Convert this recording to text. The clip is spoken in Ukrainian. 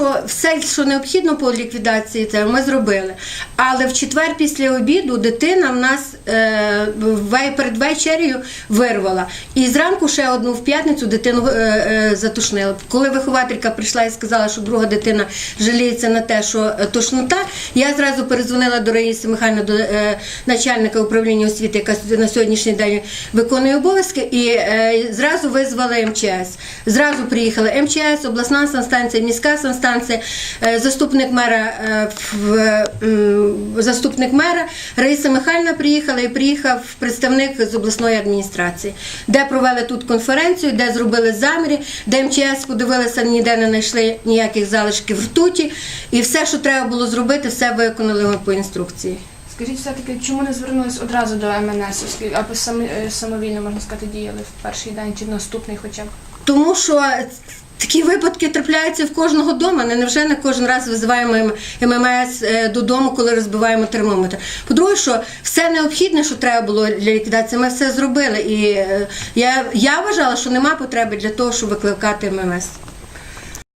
Що Все, що необхідно по ліквідації, це ми зробили. Але в четвер після обіду дитина в нас е, перед вечерею вирвала. І зранку ще одну в п'ятницю дитину е, е, затушнили. Коли вихователька прийшла і сказала, що друга дитина жаліється на те, що е, тошнота, я зразу перезвонила до Раїси Михайлівни, до е, начальника управління освіти, яка на сьогоднішній день виконує обов'язки, і е, зразу визвали МЧС. Зразу приїхали МЧС, обласна санстанція, міська санстанція, е, заступник мера, е, в- заступник мера Раїса Михайлівна приїхала і приїхав представник з обласної адміністрації, де провели тут конференцію, де зробили заміри, де МЧС подивилися, ніде не знайшли ніяких залишків ртуті, і все, що треба було зробити, все виконали по інструкції. Скажіть все-таки, чому не звернулись одразу до МНС, оскільки або самі, е, самовільно, можна сказати, діяли в перший день чи наступний хоча б? Тому що такі випадки трапляються в кожного дома. Не невже не кожен раз визиваємо ММС е, додому, коли розбиваємо термометр. По-друге, що все необхідне, що треба було для ліквідації, ми все зробили. І е, я, я вважала, що нема потреби для того, щоб викликати ММС.